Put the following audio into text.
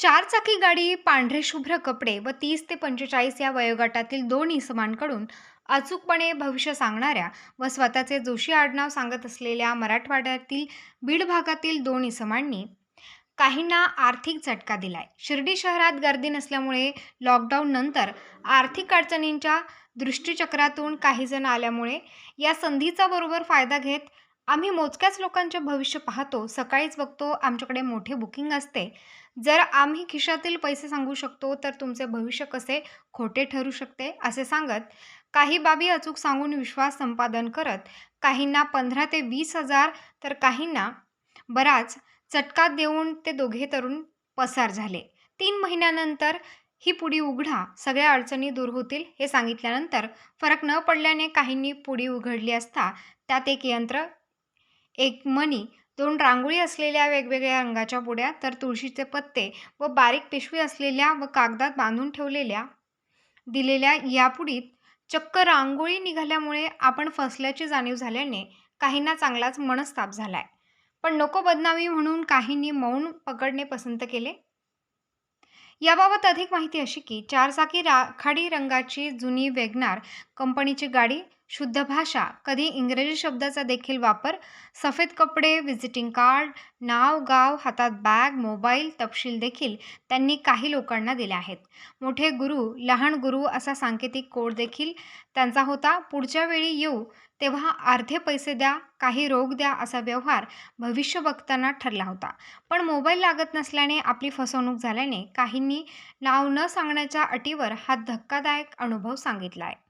चारचाकी गाडी पांढरे शुभ्र कपडे व तीस ते पंचेचाळीस या वयोगटातील दोन इसमांकडून अचूकपणे भविष्य सांगणाऱ्या व स्वतःचे जोशी आडनाव सांगत असलेल्या मराठवाड्यातील बीड भागातील दोन इसमांनी काहींना आर्थिक झटका दिलाय. शिर्डी शहरात गर्दी नसल्यामुळे लॉकडाऊन नंतर आर्थिक अडचणींच्या दृष्टीचक्रातून काहीजण आल्यामुळे या संधीचा बरोबर फायदा घेत आम्ही मोजक्याच लोकांचे भविष्य पाहतो सकाळीच बघतो आमच्याकडे मोठे बुकिंग असते. जर आम्ही खिशातील पैसे सांगू शकतो तर तुमचे भविष्य कसे खोटे ठरू शकते असे सांगत काही बाबी अचूक सांगून विश्वास संपादन करत काहींना पंधरा ते वीस हजार तर काहींना बराच चटका देऊन ते दोघे तरुण पसार झाले. तीन महिन्यानंतर ही पुडी उघडा सगळ्या अडचणी दूर होतील हे सांगितल्यानंतर फरक न पडल्याने काहींनी पुडी उघडली असता त्यात एक यंत्र एक मणी दोन रांगोळी असलेल्या वेगवेगळ्या रंगाच्या पुड्या तर तुळशीचे पत्ते व बारीक पिशवी असलेल्या व कागदात बांधून ठेवलेल्या दिलेल्या या पुडीत चक्क रांगोळी निघाल्यामुळे आपण फसल्याची जाणीव झाल्याने काहींना चांगलाच मनस्ताप झालाय. पण नको बदनामी म्हणून काहींनी मौन पकडणे पसंत केले? याबाबत अधिक माहिती अशी की चारचाकी राखाडी रंगाची जुनी वेगनार कंपनीची गाडी शुद्ध भाषा. कधी इंग्रजी शब्दाचा देखील वापर. सफेद कपडे व्हिजिटिंग कार्ड नाव गाव हातात बॅग मोबाईल तपशील देखील त्यांनी काही लोकांना दिले आहेत. मोठे गुरु लहान गुरु असा सांकेतिक कोड देखील त्यांचा होता. पुढच्या वेळी येऊ तेव्हा अर्धे पैसे द्या काही रोग द्या असा व्यवहार भविष्य बघताना ठरला होता. पण मोबाईल लागत नसल्याने आपली फसवणूक झाल्याने काहींनी नाव न सांगण्याच्या अटीवर हा धक्कादायक अनुभव सांगितला आहे